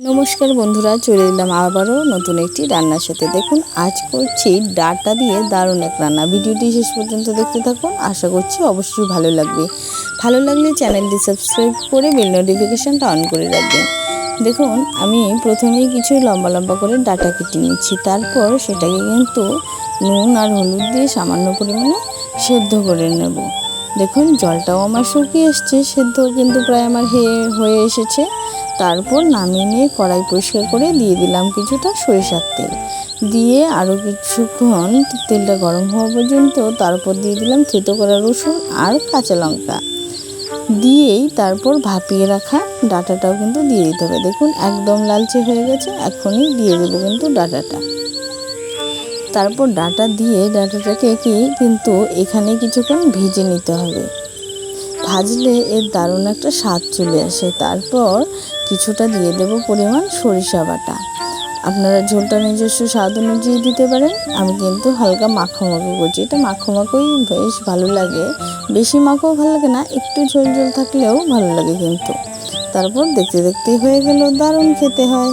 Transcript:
নমস্কার বন্ধুরা, চলে এলাম আবারও নতুন একটি রান্নার সাথে। দেখুন, আজ করছি ডাটা দিয়ে দারুণ এক রান্না। ভিডিওটি শেষ পর্যন্ত দেখতে থাকুন, আশা করছি অবশ্যই ভালো লাগবে। ভালো লাগলে চ্যানেলটি সাবস্ক্রাইব করে বেল নোটিফিকেশানটা অন করে রাখবেন। দেখুন, আমি প্রথমেই কিছু লম্বা লম্বা করে ডাটা কেটে নিচ্ছি। তারপর সেটাকে কিন্তু নুন আর হলুদ দিয়ে সামান্য পরিমাণে সেদ্ধ করে নেব। দেখুন, জলটাও আমার শুকিয়ে এসছে সেদ্ধ কিন্তু প্রায় আমার হয়ে হয়ে এসেছে। তারপর নামিয়ে নিয়ে কড়াই পরিষ্কার করে দিয়ে দিলাম কিছুটা সরিষার তেল। দিয়ে আরও কিছুক্ষণ তেলটা গরম হওয়া পর্যন্ত তারপর দিয়ে দিলাম থেতো করা রসুন আর কাঁচা লঙ্কা। দিয়েই তারপর ভাপিয়ে রাখা ডাটাটাও কিন্তু দিয়ে দিতে হবে। দেখুন, একদম লালচে হয়ে গেছে, এখনই দিয়ে দেবো কিন্তু ডাটাটা। তারপর ডাটা দিয়ে ডাটাটাকে কি কিন্তু এখানে কিছুক্ষণ ভেজে নিতে হবে। ভাজলে এর দারুণ একটা স্বাদ চলে আসে। তারপর কিছুটা দিয়ে দেব পরিমাণ সরিষা বাটা। আপনারা ঝোলটা নিজস্ব স্বাদ অনুযায়ী দিতে পারেন। আমি কিন্তু হালকা মাখো মাখো করছি। এটা মাখো মাখোই বেশ ভালো লাগে। বেশি মাখো ভালো লাগে না, একটু ঝোল ঝোল থাকলেও ভালো লাগে কিন্তু। তারপর দেখতে দেখতে হয়ে গেল দারুণ খেতে হয়।